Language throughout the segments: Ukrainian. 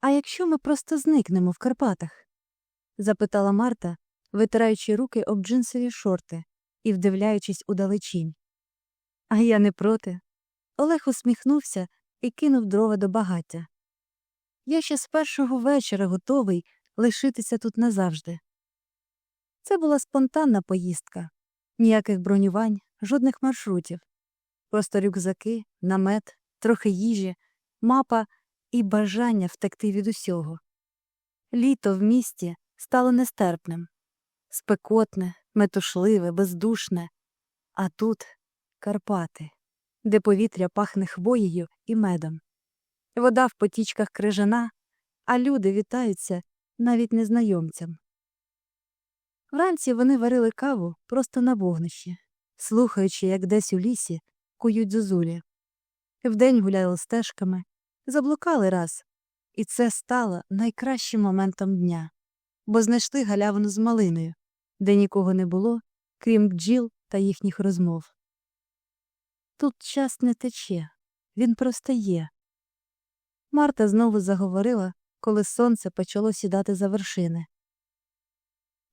А якщо ми просто зникнемо в Карпатах? запитала Марта, витираючи руки об джинсові шорти і вдивляючись у далечінь. А я не проти. Олег усміхнувся і кинув дрова до багаття. Я ще з першого вечора готовий лишитися тут назавжди. Це була спонтанна поїздка, ніяких бронювань, жодних маршрутів. Просто рюкзаки, намет, трохи їжі, мапа і бажання втекти від усього. Літо в місті стало нестерпним, спекотне, метушливе, бездушне, а тут Карпати, де повітря пахне хвоєю і медом. Вода в потічках крижана, а люди вітаються навіть незнайомцям. Вранці вони варили каву просто на вогнищі, слухаючи, як десь у лісі кують зозулі. Вдень гуляли стежками, заблукали раз, і це стало найкращим моментом дня, бо знайшли галявину з малиною, де нікого не було, крім бджіл та їхніх розмов. Тут час не тече, він просто є. Марта знову заговорила, коли сонце почало сідати за вершини.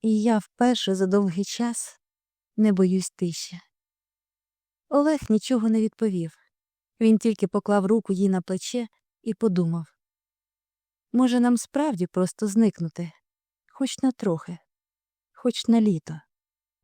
І я вперше за довгий час не боюсь тиші. Олег нічого не відповів. Він тільки поклав руку їй на плече і подумав. Може, нам справді просто зникнути, хоч на трохи, хоч на літо.